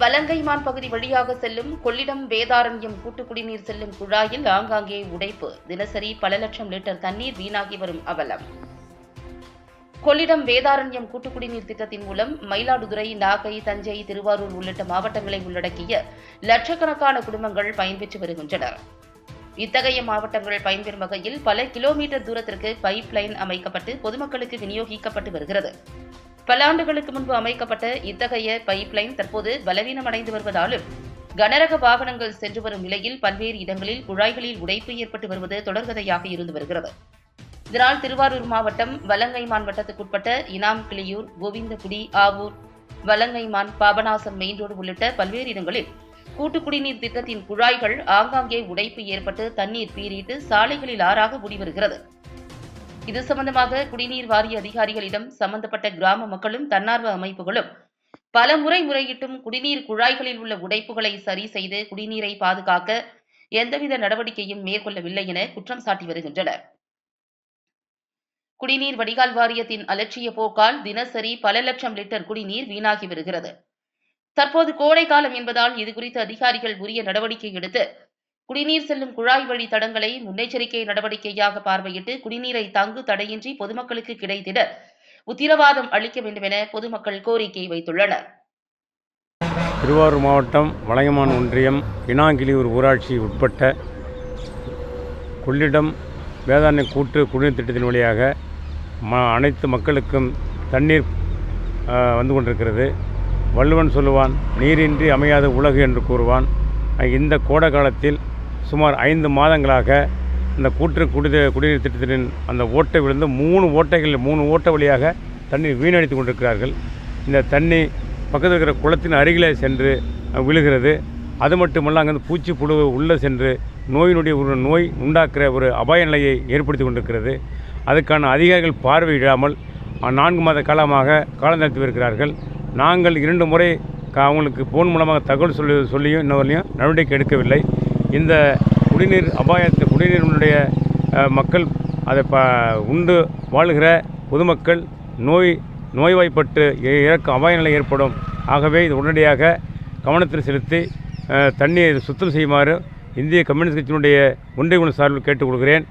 வலங்கைமான் பகுதி வழியாக செல்லும் கொள்ளிடம் வேதாரண்யம் கூட்டு குடிநீர் செல்லும் குழாயில் ஆங்காங்கே உடைப்பு. தினசரி பல லட்சம் லிட்டர் தண்ணீர் வீணாகி வரும் அவலம். கொள்ளிடம் வேதாரண்யம் கூட்டு குடிநீர் திட்டத்தின் மூலம் மயிலாடுதுறை நாகை தஞ்சை திருவாரூர் உள்ளிட்ட மாவட்டங்களை உள்ளடக்கிய லட்சக்கணக்கான குடும்பங்கள் பயன்பெற்று வருகின்றனர். இத்தகைய மாவட்டங்கள் பயன்பெறும் வகையில் பல கிலோமீட்டர் தூரத்திற்கு பைப் லைன் அமைக்கப்பட்டு பொதுமக்களுக்கு விநியோகிக்கப்பட்டு வருகிறது. பல ஆண்டுகளுக்கு முன்பு அமைக்கப்பட்ட இத்தகைய பைப் லைன் தற்போது பலவீனமடைந்து வருவதாலும் கனரக வாகனங்கள் சென்று வரும் நிலையில் பல்வேறு இடங்களில் குழாய்களில் உடைப்பு ஏற்பட்டு வருவது தொடர்கதையாக இருந்து வருகிறது. இதனால் திருவாரூர் மாவட்டம் வலங்கைமான் வட்டத்துக்குட்பட்ட இனாம் கிளியூர் கோவிந்தகுடி ஆவூர் வலங்கைமான் பாபநாசம் மெயின் ரோடு உள்ளிட்ட பல்வேறு இடங்களில் கூட்டு குடிநீர் திட்டத்தின் குழாய்கள் ஆங்காங்கே உடைப்பு ஏற்பட்டு தண்ணீர் பீறிட்டு சாலைகளில் ஆறாக ஓடி வருகிறது இது சம்பந்தமாக குடிநீர் வாரிய அதிகாரிகளிடம் சம்பந்தப்பட்ட கிராம மக்களும் தன்னார்வ அமைப்புகளும் பல முறை முறையிட்டும் குடிநீர் குழாய்களில் உள்ள உடைப்புகளை சரி செய்து குடிநீரை பாதுகாக்க எந்தவித நடவடிக்கையும் மேற்கொள்ளவில்லை என குற்றம் சாட்டி வருகின்றனர். குடிநீர் வடிகால் வாரியத்தின் அலட்சிய போக்கால் தினசரி பல லட்சம் லிட்டர் குடிநீர் வீணாகி வருகிறது. தற்போது கோடை காலம் என்பதால் இதுகுறித்து அதிகாரிகள் உரிய நடவடிக்கை எடுத்து குடிநீர் செல்லும் குழாய் வழி தடங்களை முன்னெச்சரிக்கை நடவடிக்கையாக பார்வையிட்டு குடிநீரை தங்கு தடையின்றி பொதுமக்களுக்கு கிடைத்திட உத்தரவாதம் அளிக்க வேண்டும் என பொதுமக்கள் கோரிக்கை வைத்துள்ளனர். திருவாரூர் மாவட்டம் வளையமான் ஒன்றியம் இனாங்கிலியூர் ஊராட்சி உட்பட்ட கொள்ளிடம் வேதாண்மை கூட்டு குடிநீர் திட்டத்தின் வழியாக ம அனைத்து மக்களுக்கும் தண்ணீர் வந்து கொண்டிருக்கிறது. வள்ளுவன் சொல்லுவான் நீரின்றி அமையாத உலகு என்று கூறுவான். இந்த கோடை காலத்தில் சுமார் ஐந்து மாதங்களாக இந்த கூட்டு குடி குடிநீர் திட்டத்தின் அந்த ஓட்டை விழுந்து மூணு ஓட்டைகள் மூணு ஓட்டை வழியாக தண்ணீர் வீணடித்து கொண்டிருக்கிறார்கள். இந்த தண்ணி பக்கத்தில் இருக்கிற குளத்தின் அருகிலே சென்று விழுகிறது. அது மட்டுமல்ல அங்கேருந்து பூச்சி புழு உள்ளே சென்று நோயினுடைய ஒரு நோய் உண்டாக்குற ஒரு அபாய நிலையை ஏற்படுத்தி கொண்டிருக்கிறது. அதுக்கான அதிகாரிகள் பார்வையிடாமல் நான்கு மாத காலமாக காலம் நடத்தி வருகிறார்கள். நாங்கள் இரண்டு முறை அவங்களுக்கு ஃபோன் மூலமாக தகவல் சொல்லி சொல்லியும் இன்னவரையும் நடவடிக்கை எடுக்கவில்லை. இந்த குடிநீர் அபாயத்தை குடிநீரினுடைய மக்கள் அதை ப உண்டு வாழுகிற பொதுமக்கள் நோய் நோய்வாய்ப்பட்டு இறக்க இறக்கும் அபாய நிலை ஏற்படும். ஆகவே இது உடனடியாக கவனத்தில் செலுத்தி தண்ணீர் தண்ணீரை சுத்தம் செய்யுமாறு இந்திய கம்யூனிஸ்ட் கட்சியினுடைய ஒன்றிய குழு சார்பில் கேட்டுக்கொள்கிறேன்.